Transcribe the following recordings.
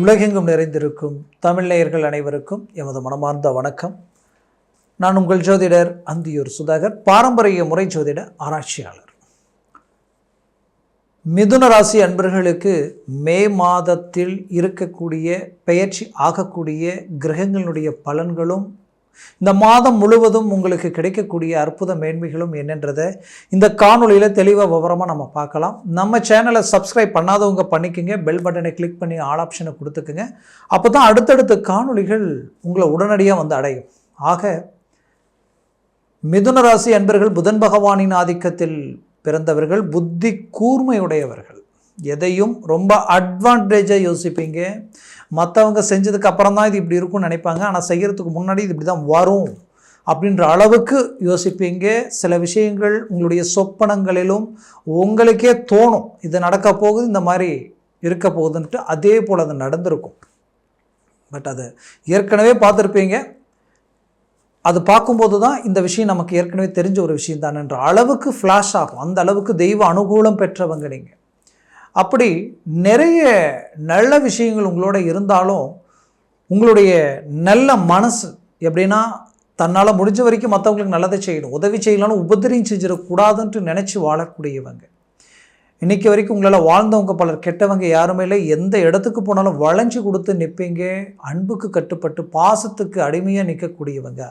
உலகெங்கும் நிறைந்திருக்கும் தமிழ்நேயர்கள் அனைவருக்கும் எமது மனமார்ந்த வணக்கம். நான் உங்கள் ஜோதிடர் அந்தியூர் சுதாகர் பாரம்பரிய முறை ஜோதிட ஆராய்ச்சியாளர். மிதுன ராசி அன்பர்களுக்கு மே மாதத்தில் இருக்கக்கூடிய பெயர்ச்சி ஆகக்கூடிய கிரகங்களுடைய பலன்களும் இந்த மாதம் முழுவதும் உங்களுக்கு கிடைக்கக்கூடிய அற்புத மேன்மைகளும் என்னன்றதை இந்த காணொலியில் தெளிவாக விவரமாக நம்ம பார்க்கலாம். நம்ம சேனலை சப்ஸ்கிரைப் பண்ணாதவங்க பண்ணிக்கோங்க. பெல் பட்டனை கிளிக் பண்ணி ஆல் ஆப்ஷனை கொடுத்துக்குங்க. அப்போ தான் அடுத்தடுத்த காணொளிகள் உங்களை உடனடியாக வந்து அடையும். ஆக மிதுன ராசி அன்பர்கள் புதன் பகவானின் ஆதிக்கத்தில் பிறந்தவர்கள் புத்தி கூர்மையுடையவர்கள். எதையும் ரொம்ப அட்வான்டேஜாக யோசிப்பீங்க. மற்றவங்க செஞ்சதுக்கு அப்புறம் தான் இது இப்படி இருக்கும்னு நினைப்பாங்க. ஆனால் செய்கிறதுக்கு முன்னாடி இது இப்படி தான் வரும் அப்படின்ற அளவுக்கு யோசிப்பீங்க. சில விஷயங்கள் உங்களுடைய சொப்பனங்களிலும் உங்களுக்கே தோணும். இது நடக்க போகுது இந்த மாதிரி இருக்க போகுதுன்ட்டு அதே போல் அது நடந்திருக்கும். பட் அது ஏற்கனவே பார்த்துருப்பீங்க. அது பார்க்கும்போது தான் இந்த விஷயம் நமக்கு ஏற்கனவே தெரிஞ்ச ஒரு விஷயம் தானன்ற அளவுக்கு ஃப்ளாஷ் ஆகும். அந்த அளவுக்கு தெய்வ அனுகூலம் பெற்றவங்க நீங்கள் அப்படி நிறைய நல்ல விஷயங்கள் உங்களோட இருந்தாலும் உங்களுடைய நல்ல மனசு எப்படின்னா தன்னால் முடிஞ்ச வரைக்கும் மற்றவங்களுக்கு நல்லதை செய்யணும். உதவி செய்யலாம்னு உபதிரியம் செஞ்சிடக்கூடாதுன்ட்டு நினச்சி வாழக்கூடியவங்க. இன்றைக்கி வரைக்கும் உங்களால் வாழ்ந்தவங்க பலர் கெட்டவங்க யாருமே இல்லை. எந்த இடத்துக்கு போனாலும் வளைஞ்சு கொடுத்து நிற்பீங்க அன்புக்கு கட்டுப்பட்டு பாசத்துக்கு அடிமையாக நிற்கக்கூடியவங்க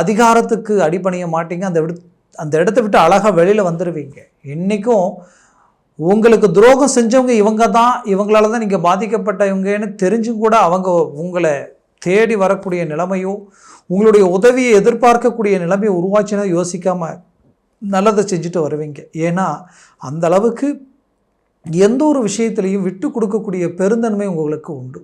அதிகாரத்துக்கு அடிபணிய மாட்டீங்க. அந்த விடு அந்த இடத்த விட்டு அழகாக வெளியில் வந்துடுவீங்க இன்றைக்கும் உங்களுக்கு துரோகம் செஞ்சவங்க இவங்க தான் இவங்களால தான் நீங்கள் பாதிக்கப்பட்டவங்கன்னு தெரிஞ்சும் கூட அவங்க உங்களை தேடி வரக்கூடிய நிலைமையோ உங்களுடைய உதவியை எதிர்பார்க்கக்கூடிய நிலைமையை உருவாச்சுன்னா யோசிக்காமல் நல்லதை செஞ்சுட்டு வருவீங்க. ஏன்னா அந்த அளவுக்கு எந்த ஒரு விஷயத்துலையும் விட்டு கொடுக்கக்கூடிய பெருந்தன்மை உங்களுக்கு உண்டு.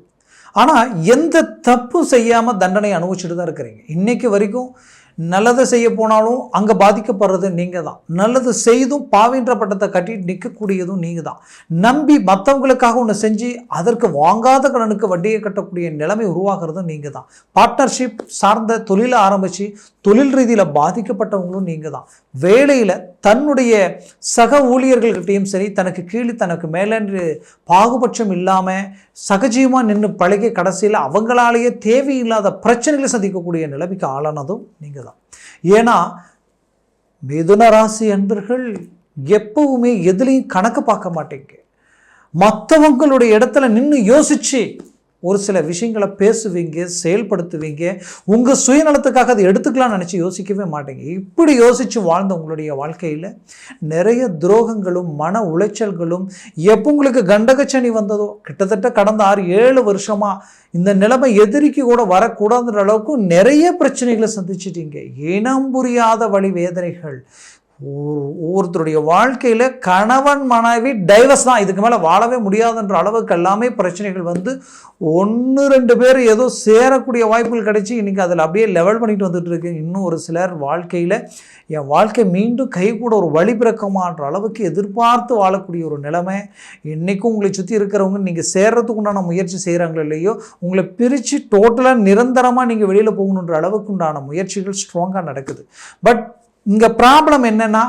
ஆனால் எந்த தப்பும் செய்யாமல் தண்டனை அனுபவிச்சுட்டு தான் இருக்கிறீங்க. இன்றைக்கு வரைக்கும் நல்லதை செய்ய போனாலும் அங்கே பாதிக்கப்படுறது நீங்கள் தான் நல்லது செய்தும் பாவின்ற பட்டத்தை கட்டிட்டு நிற்கக்கூடியதும் நீங்கள் தான் நம்பி மற்றவங்களுக்காக ஒன்று செஞ்சு அதற்கு வாங்காத கடனுக்கு வட்டியை கட்டக்கூடிய நிலைமை உருவாகிறதும் நீங்கள் தான் பார்ட்னர்ஷிப் சார்ந்த தொழிலை ஆரம்பித்து தொழில் ரீதியில் பாதிக்கப்பட்டவங்களும் நீங்கள் தான் வேலையில் தன்னுடைய சக ஊழியர்கள்கிட்டையும் சரி தனக்கு கீழே தனக்கு மேலே பாகுபட்சம் இல்லாமல் சகஜீவமாக நின்று பழகி கடைசியில் அவங்களாலேயே தேவையில்லாத பிரச்சனைகளை சந்திக்கக்கூடிய நிலைமைக்கு ஆளானதும் நீங்கள் தான் ஏன்னா மிதுன ராசி அன்பர்கள் எப்பவுமே எதுலேயும் கணக்கு பார்க்க மாட்டேங்க. மற்றவங்களுடைய இடத்துல நின்று யோசிச்சு ஒரு சில விஷயங்களை பேசுவீங்க செயல்படுத்துவீங்க உங்கள் சுயநலத்துக்காக அதை எடுத்துக்கலாம்னு நினச்சி யோசிக்கவே மாட்டீங்க. இப்படி யோசித்து வாழ்ந்த உங்களுடைய வாழ்க்கையில் நிறைய துரோகங்களும் மன உளைச்சல்களும் எப்போ உங்களுக்கு கண்டகச்சனி வந்ததோ கிட்டத்தட்ட கடந்த ஆறு ஏழு வருஷமாக இந்த நிலைமை எதிரிக்கு கூட வரக்கூடாதுன்ற அளவுக்கு நிறைய பிரச்சனைகளை சந்திச்சிட்டீங்க. இனம் புரியாத வழி வேதனைகள் ஒவ்வொருத்தருடைய வாழ்க்கையில் கணவன் மனைவி டைவர்ஸ் தான். இதுக்கு மேலே வாழவே முடியாதுன்ற அளவுக்கு எல்லாமே பிரச்சனைகள் வந்து ஒன்று ரெண்டு பேர் ஏதோ சேரக்கூடிய வாய்ப்புகள் கிடைச்சி இன்றைக்கி அதில் அப்படியே லெவல் பண்ணிட்டு வந்துட்டு இருக்கு. இன்னும் ஒரு சிலர் வாழ்க்கையில் என் வாழ்க்கை மீண்டும் கை கூட ஒரு வழி பிறக்கமான்ற அளவுக்கு எதிர்பார்த்து வாழக்கூடிய ஒரு நிலைமை. இன்றைக்கும் உங்களை சுற்றி இருக்கிறவங்க நீங்கள் சேர்றதுக்கு உண்டான முயற்சி செய்கிறாங்களோ இல்லையோ உங்களை பிரித்து டோட்டலாக நிரந்தரமாக நீங்கள் வெளியில் போகணுன்ற அளவுக்கு உண்டான முயற்சிகள் ஸ்ட்ராங்காக நடக்குது. பட் இங்கே ப்ராப்ளம் என்னென்னா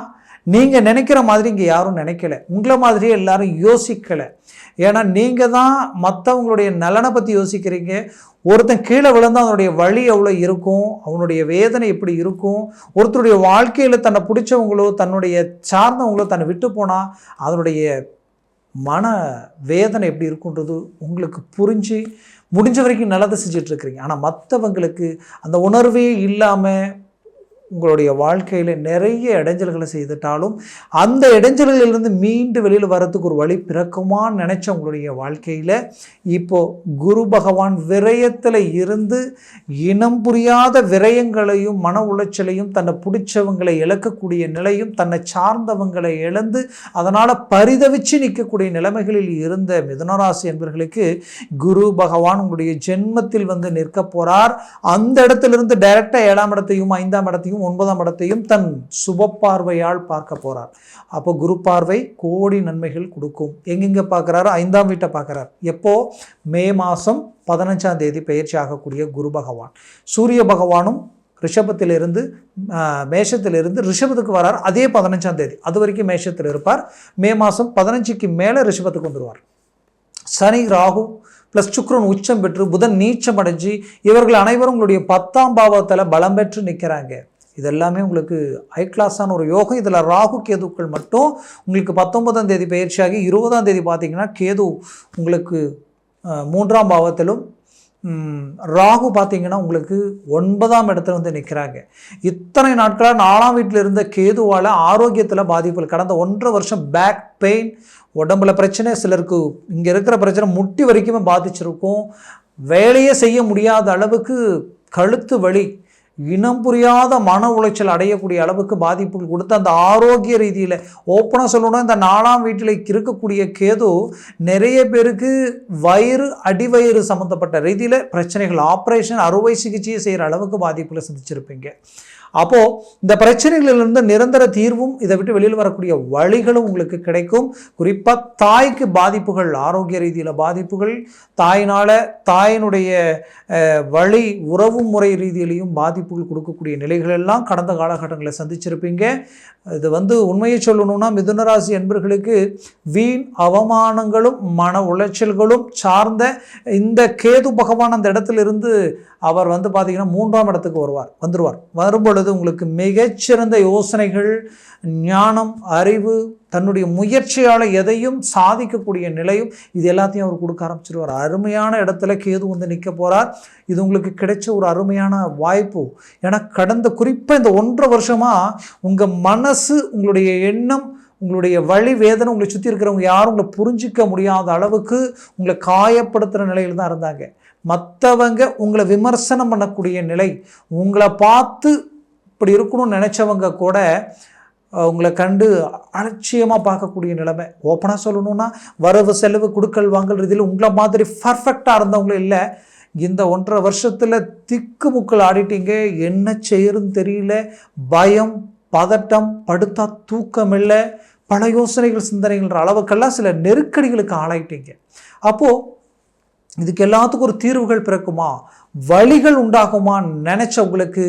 நீங்கள் நினைக்கிற மாதிரி இங்கே யாரும் நினைக்கல. உங்களை மாதிரியே எல்லாரும் யோசிக்கலை. ஏன்னா நீங்கள் தான் மற்றவங்களுடைய நலனை பற்றி யோசிக்கிறீங்க. ஒருத்தன் கீழே விழுந்தால் அதனுடைய வழி எவ்வளோ இருக்கும்? அவனுடைய வேதனை எப்படி இருக்கும்? ஒருத்தருடைய வாழ்க்கையில் தன்னை பிடிச்சவங்களோ தன்னுடைய சார்ந்தவங்களோ தன்னை விட்டு போனால் அதனுடைய மன வேதனை எப்படி இருக்குன்றது உங்களுக்கு புரிஞ்சு முடிஞ்ச வரைக்கும் நல்லதை செஞ்சிட்ருக்கிறீங்க ஆனால் மற்றவங்களுக்கு அந்த உணர்வே இல்லாமல் உங்களுடைய வாழ்க்கையில் நிறைய இடைஞ்சல்களை செய்துட்டாலும் அந்த இடைஞ்சல்களிலிருந்து மீண்டு வெளியில் வரத்துக்கு ஒரு வழி பிறக்குமான்னு நினச்ச உங்களுடைய வாழ்க்கையில் இப்போது குரு பகவான் விரயத்தில் இருந்து இனம் புரியாத விரயங்களையும் மன உளைச்சலையும் தன்னை பிடிச்சவங்களை இழக்கக்கூடிய நிலையும் தன்னை சார்ந்தவங்களை இழந்து அதனால் பரிதவிச்சு நிற்கக்கூடிய நிலைமைகளில் இருந்த மிதனராசி என்பவர்களுக்கு குரு பகவான் உங்களுடைய ஜென்மத்தில் வந்து நிற்க போகிறார் அந்த இடத்திலிருந்து டைரெக்டாக ஏழாம் இடத்தையும் ஐந்தாம் இடத்தையும் ஒன்பதாம் இடத்தையும் தன் சுப பார்வையால் பார்க்க போகிறார் அப்போ குரு பார்வை கோடி நன்மைகள் கொடுக்கும். எங்கெங்கே பார்க்குறாரு? ஐந்தாம் வீட்டை பார்க்குறார். எப்போ? மே மாதம் பதினஞ்சாம் தேதி பயிற்சி ஆகக்கூடிய குரு பகவான். சூரிய பகவானும் ரிஷபத்திலிருந்து மேஷத்திலிருந்து ரிஷபத்துக்கு வரார். அதே பதினஞ்சாம் தேதி. அது வரைக்கும் மேஷத்தில் இருப்பார். மே மாதம் பதினஞ்சுக்கு மேலே ரிஷபத்துக்கு வந்துடுவார் சனி ராகு ப்ளஸ் சுக்ரன் உச்சம் பெற்று புதன் நீச்சம் அடைஞ்சு இவர்கள் அனைவரும் உங்களுடைய பத்தாம் பாவத்தில் பலம் பெற்று நிற்கிறாங்க இதெல்லாமே உங்களுக்கு ஹை கிளாஸான ஒரு யோகம். இதில் ராகு கேதுக்கள் மட்டும் உங்களுக்கு பத்தொன்பதாம் தேதி பயிற்சியாகி இருபதாம் தேதி பார்த்தீங்கன்னா கேது உங்களுக்கு மூன்றாம் பாவத்திலும் ராகு பார்த்தீங்கன்னா உங்களுக்கு ஒன்பதாம் இடத்துல வந்து நிற்கிறாங்க இத்தனை நாட்களாக நாலாம் வீட்டில் இருந்த கேதுவால் ஆரோக்கியத்தில் பாதிப்புகள். கடந்த ஒன்றரை வருஷம் பேக் பெயின் உடம்புல பிரச்சனை சிலருக்கு இங்கே இருக்கிற பிரச்சனை முட்டி வரைக்குமே பாதிச்சிருக்கும். வேலையே செய்ய முடியாத அளவுக்கு கழுத்து வலி இனம் புரியாத மன உளைச்சல் அடையக்கூடிய அளவுக்கு பாதிப்புகள் கொடுத்து அந்த ஆரோக்கிய ரீதியில் ஓப்பனாக சொல்லணும்னா இந்த நாலாம் வீட்டில் இருக்கக்கூடிய கேது நிறைய பேருக்கு வயிறு அடிவயிறு சம்மந்தப்பட்ட ரீதியில் பிரச்சனைகள் ஆப்ரேஷன் அறுவை சிகிச்சையை செய்கிற அளவுக்கு பாதிப்புகளை சந்திச்சிருப்பீங்க. அப்போது இந்த பிரச்சனைகளிலிருந்து நிரந்தர தீர்வும் இதை விட்டு வெளியில் வரக்கூடிய வழிகளும் உங்களுக்கு கிடைக்கும். குறிப்பாக தாய்க்கு பாதிப்புகள் ஆரோக்கிய ரீதியில் பாதிப்புகள் தாயினால் தாயினுடைய வழி உறவு முறை ரீதியிலையும் பாதிப்புகள் கொடுக்கக்கூடிய நிலைகள் எல்லாம் கடந்த காலகட்டங்களில் சந்திச்சிருப்பீங்க. இது வந்து உண்மையை சொல்லணும்னா மிதுனராசி என்பர்களுக்கு வீண் அவமானங்களும் மன உளைச்சல்களும் சார்ந்த இந்த கேது பகவான் அந்த இடத்துல இருந்து அவர் வந்து பார்த்தீங்கன்னா மூன்றாம் இடத்துக்கு வருவார் வந்துடுவார் வரும்பொழுது உங்களுக்கு மிகச்சிறந்த யோசனைகள் ஞானம் அறிவு தன்னுடைய முயற்சியால் எதையும் சாதிக்கக்கூடிய நிலையும் இது எல்லாத்தையும் அவர் கொடுக்க ஆரம்பிச்சிருவார். அருமையான இடத்துல கேது வந்து நிற்க போகிறார் இது உங்களுக்கு கிடைச்ச ஒரு அருமையான வாய்ப்பு. ஏன்னா கடந்த குறிப்பாக இந்த ஒன்றரை வருஷமாக உங்கள் மனசு உங்களுடைய எண்ணம் உங்களுடைய வழி வேதனை உங்களை சுற்றி இருக்கிறவங்க யாரும் உங்களை புரிஞ்சிக்க முடியாத அளவுக்கு உங்களை காயப்படுத்துகிற நிலையில் தான் இருந்தாங்க. மற்றவங்க உங்களை விமர்சனம் பண்ணக்கூடிய நிலை உங்களை பார்த்து இப்படி இருக்கணும்னு நினச்சவங்க கூட உங்களை கண்டு அலட்சியமாக பார்க்கக்கூடிய நிலைமை. ஓப்பனாக சொல்லணும்னா வரவு செலவு கொடுக்கல் வாங்கல் ரீதியில் உங்களை மாதிரி பர்ஃபெக்டாக இருந்தவங்களும் இல்லை. இந்த ஒன்றரை வருஷத்தில் திக்கு முக்கள் ஆடிட்டீங்க. என்ன செய்யறதுன்னு தெரியல. பயம் பதட்டம் படுத்தா தூக்கம் இல்லை. பல யோசனைகள் சிந்தனைகள்ன்ற அளவுக்கெல்லாம் சில நெருக்கடிகளுக்கு ஆளாயிட்டீங்க. அப்போது இதுக்கு எல்லாத்துக்கும் ஒரு தீர்வுகள் பிறக்குமா? வழிகள் உண்டாகுமான்னு நினச்ச உங்களுக்கு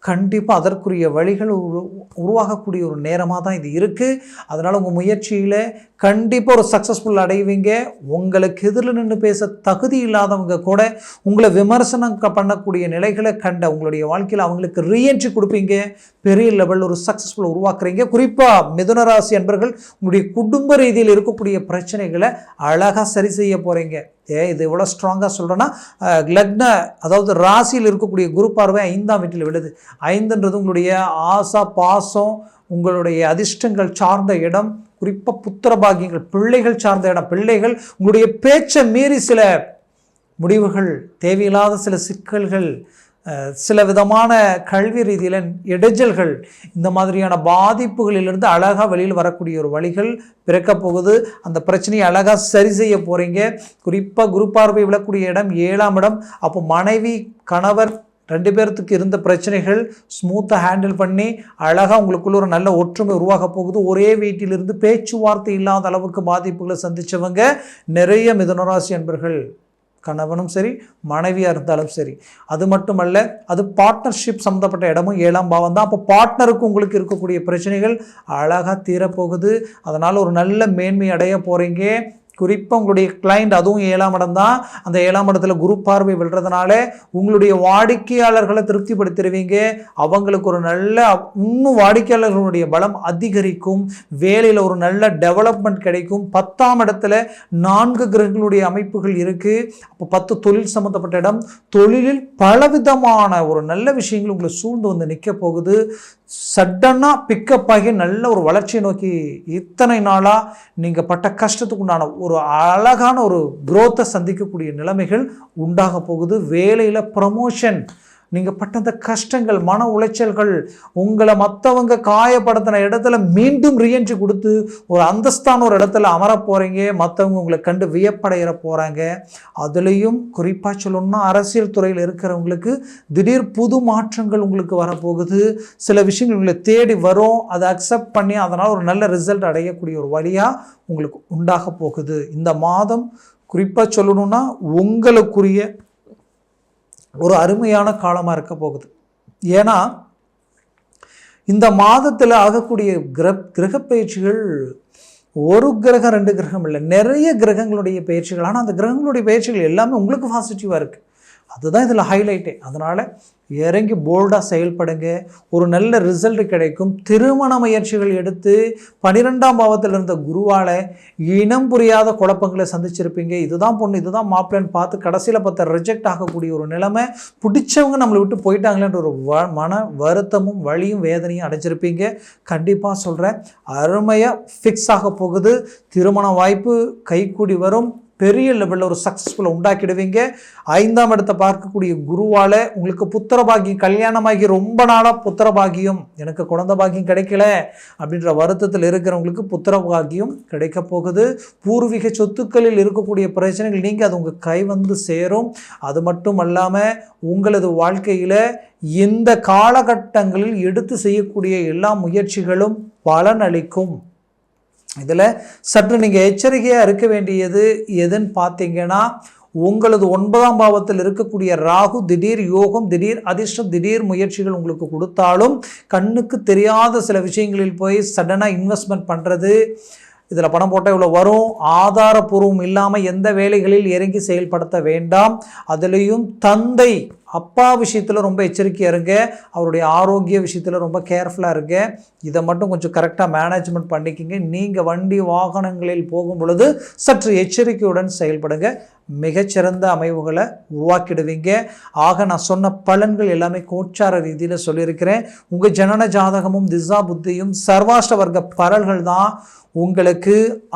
கண்டிப்பாக அதற்குரிய வழிகள் உரு உருவாகக்கூடிய ஒரு நேரமாக தான் இது இருக்குது அதனால் உங்கள் முயற்சியில் கண்டிப்பாக ஒரு சக்ஸஸ்ஃபுல் அடைவீங்க. உங்களுக்கு எதிரில் நின்று பேச தகுதி இல்லாதவங்க கூட உங்களை விமர்சனம் க- பண்ணக்கூடிய நிலைகளை கண்ட உங்களுடைய வாழ்க்கையில் அவங்களுக்கு ரீஎன்ட்ரி கொடுப்பீங்க. பெரிய லெவலில் ஒரு சக்ஸஸ்ஃபுல் உருவாக்குறீங்க. குறிப்பாக மிதுனராசி அன்பர்கள் உங்களுடைய குடும்ப ரீதியில் இருக்கக்கூடிய பிரச்சனைகளை அழகாக சரி செய்ய போகிறீங்க ஏ இது எவ்வளோ ஸ்ட்ராங்காக சொல்கிறேன்னா லக்ன அதாவது ராசியில் இருக்கக்கூடிய குரு பார்வை ஐந்தாம் வீட்டில் விழுது. ஐந்துன்றது உங்களுடைய ஆசா பாசம் உங்களுடைய அதிர்ஷ்டங்கள் சார்ந்த இடம் குறிப்பாக புத்திர பாகியங்கள் பிள்ளைகள் சார்ந்த இடம் பிள்ளைகள் உங்களுடைய பேச்சை மீறி சில முடிவுகள் தேவையில்லாத சில சிக்கல்கள் சில விதமான கல்வி ரீதியில் இடைஞ்சல்கள் இந்த மாதிரியான பாதிப்புகளிலிருந்து அழகாக வெளியில் வரக்கூடிய ஒரு வழிகள் பிறக்க போகுது. அந்த பிரச்சனையை அழகாக சரி செய்ய போகிறீங்க குறிப்பாக குரு பார்வை விழக்கூடிய இடம் ஏழாம் இடம். அப்போ மனைவி கணவர் ரெண்டு பேர்த்துக்கு இருந்த பிரச்சனைகள் ஸ்மூத்தாக ஹேண்டில் பண்ணி அழகாக உங்களுக்குள்ள ஒரு நல்ல ஒற்றுமை உருவாக போகுது. ஒரே வீட்டிலிருந்து பேச்சுவார்த்தை இல்லாத அளவுக்கு பாதிப்புகளை சந்தித்தவங்க நிறைய மிதனராசி அன்பர்கள். கணவனும் சரி மனைவியாக இருந்தாலும் சரி. அது மட்டுமல்ல அது பார்ட்னர்ஷிப் சம்மந்தப்பட்ட இடமும் ஏழாம் பாவம் தான். அப்போ பார்ட்னருக்கு உங்களுக்கு இருக்கக்கூடிய பிரச்சனைகள் அழகாக தீரப்போகுது. அதனால் ஒரு நல்ல மேன்மை அடைய போகிறீங்க குறிப்பாக உங்களுடைய கிளைண்ட் அதுவும் ஏழாம் இடம் தான். அந்த ஏழாம் இடத்துல குரு பார்வை விழுறதுனால உங்களுடைய வாடிக்கையாளர்களை திருப்திப்படுத்திடுவீங்க. அவங்களுக்கு ஒரு நல்ல இன்னும் வாடிக்கையாளர்களுடைய பலம் அதிகரிக்கும். வேலையில் ஒரு நல்ல டெவலப்மெண்ட் கிடைக்கும். பத்தாம் இடத்துல நான்கு கிரகங்களுடைய அமைப்புகள் இருக்குது அப்போ பத்து தொழில் சம்மந்தப்பட்ட இடம். தொழிலில் பலவிதமான ஒரு நல்ல விஷயங்கள் உங்களை சூழ்ந்து வந்து நிற்க போகுது. சட்டனாக பிக்கப் ஆகி நல்ல ஒரு வளர்ச்சியை நோக்கி இத்தனை நாளாக நீங்கள் பட்ட கஷ்டத்துக்கு உண்டான ஒரு அழகான ஒரு குரோத்தை சந்திக்கக்கூடிய நிலைமைகள் உண்டாக போகுது. வேலையில் ப்ரமோஷன் நீங்கள் பட்ட அந்த கஷ்டங்கள் மன உளைச்சல்கள் உங்களை மற்றவங்க காயப்படுத்தின இடத்துல மீண்டும் ரியென்ட்ரி கொடுத்து ஒரு அந்தஸ்தான ஒரு இடத்துல அமர போகிறீங்க மற்றவங்க உங்களை கண்டு வியப்படைகிற போகிறாங்க அதுலேயும் குறிப்பாக சொல்லணும்னா அரசியல் துறையில் இருக்கிறவங்களுக்கு திடீர் புது மாற்றங்கள் உங்களுக்கு வரப்போகுது. சில விஷயங்கள் உங்களை தேடி வரும். அதை அக்செப்ட் பண்ணி அதனால் ஒரு நல்ல ரிசல்ட் அடையக்கூடிய ஒரு வழியாக உங்களுக்கு உண்டாக போகுது. இந்த மாதம் குறிப்பாக சொல்லணும்னா உங்களுக்குரிய ஒரு அருமையான காலமாக இருக்க போகுது. ஏன்னா இந்த மாதத்தில் ஆகக்கூடிய கிர கிரகப்பயிற்சிகள் ஒரு கிரகம் ரெண்டு கிரகம் இல்லை. நிறைய கிரகங்களுடைய பயிற்சிகள். ஆனால் அந்த கிரகங்களுடைய பயிற்சிகள் எல்லாமே உங்களுக்கு பாசிட்டிவாக இருக்குது அதுதான் இதில் ஹைலைட்டே அதனால் இறங்கி போல்டாக செயல்படுங்க. ஒரு நல்ல ரிசல்ட் கிடைக்கும். திருமண முயற்சிகள் எடுத்து பனிரெண்டாம் பாவத்தில் இருந்த குருவால் இனம் புரியாத குழப்பங்களை சந்திச்சிருப்பீங்க. இதுதான் பொண்ணு இதுதான் மாப்பிள்ளைன்னு பார்த்து கடைசியில் பார்த்தா ரிஜெக்ட் ஆகக்கூடிய ஒரு நிலைமை பிடிச்சவங்க நம்மளை விட்டு போயிட்டாங்களேன்ற ஒரு வ மன வருத்தமும் வலியும் வேதனையும் அடைஞ்சிருப்பீங்க. கண்டிப்பாக சொல்கிறேன் அருமையாக ஃபிக்ஸ் ஆக போகுது. திருமண வாய்ப்பு கைக்கூடி வரும். பெரிய லெவலில் ஒரு சக்ஸஸ்ஃபுல்லை உண்டாக்கிடுவீங்க. ஐந்தாம் இடத்தை பார்க்கக்கூடிய குருவால் உங்களுக்கு புத்திர பாக்கியம் கல்யாணமாகி ரொம்ப நாளாக புத்திர பாக்கியம். எனக்கு குழந்த பாக்கியம் கிடைக்கல அப்படின்ற வருத்தத்தில் இருக்கிறவங்களுக்கு புத்திர பாக்கியம் கிடைக்க போகுது. பூர்வீக சொத்துக்களில் இருக்கக்கூடிய பிரச்சனைகள் நீங்கள் அது உங்கள் கை வந்து சேரும். அது மட்டும் அல்லாமல் உங்களது வாழ்க்கையில் இந்த காலகட்டங்களில் எடுத்து செய்யக்கூடிய எல்லா முயற்சிகளும் பலனளிக்கும். இதில் சற்று நீங்கள் எச்சரிக்கையாக இருக்க வேண்டியது எதுன்னு பார்த்தீங்கன்னா உங்களது ஒன்பதாம் பாவத்தில் இருக்கக்கூடிய ராகு திடீர் யோகம் திடீர் அதிர்ஷ்டம் திடீர் முயற்சிகள் உங்களுக்கு கொடுத்தாலும் கண்ணுக்கு தெரியாத சில விஷயங்களில் போய் சடனாக இன்வெஸ்ட்மெண்ட் பண்ணுறது இதில் பணம் போட்டால் இவ்வளோ வரும். ஆதாரபூர்வம் இல்லாமல் எந்த வேலைகளில் இறங்கி செயல்படுத்த வேண்டாம். அதுலேயும் தந்தை அப்பா விஷயத்தில் ரொம்ப எச்சரிக்கையாக இருங்க. அவருடைய ஆரோக்கிய விஷயத்தில் ரொம்ப கேர்ஃபுல்லாக இருங்க. இதை மட்டும் கொஞ்சம் கரெக்டாக மேனேஜ்மெண்ட் பண்ணிக்கிங்க. நீங்கள் வண்டி வாகனங்களில் போகும் பொழுது சற்று எச்சரிக்கையுடன் செயல்படுங்க. மிகச்சிறந்த அமைவுகளை உருவாக்கிடுவீங்க. ஆக நான் சொன்ன பலன்கள் எல்லாமே கோச்சார ரீதியில் சொல்லியிருக்கிறேன். உங்கள் ஜனன ஜாதகமும் திசா புத்தியும் சர்வாஷ்ட வர்க்க பரல்கள் தான் உங்களுக்கு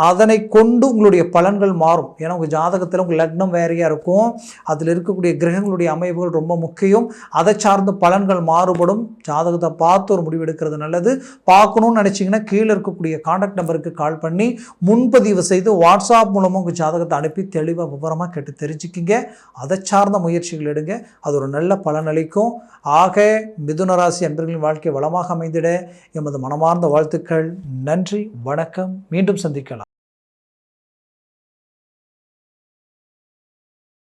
அதனை கொண்டு உங்களுடைய பலன்கள் மாறும். ஏன்னா உங்கள் ஜாதகத்தில் உங்கள் லக்னம் வேறையாக இருக்கும். அதில் இருக்கக்கூடிய கிரகங்களுடைய அமைப்புகள் ரொம்ப முக்கியம். அதை சார்ந்த பலன்கள் மாறுபடும். ஜாதகத்தை பார்த்து ஒரு முடிவு எடுக்கிறது நல்லது. பார்க்கணும்னு நினச்சிங்கன்னா கீழே இருக்கக்கூடிய காண்டாக்ட் நம்பருக்கு கால் பண்ணி முன்பதிவு செய்து வாட்ஸ்அப் மூலமாக உங்கள் ஜாதகத்தை அனுப்பி தெளிவாக விவரமாக கேட்டு தெரிஞ்சுக்கிங்க. அதை சார்ந்த முயற்சிகள் எடுங்க. அது ஒரு நல்ல பலனளிக்கும் ஆக மிதுன ராசி அன்பர்களின் வாழ்க்கை வளமாக அமைந்திட. எமது மனமார்ந்த வாழ்த்துக்கள். நன்றி வணக்கம். மீண்டும் சந்திக்கலாம்.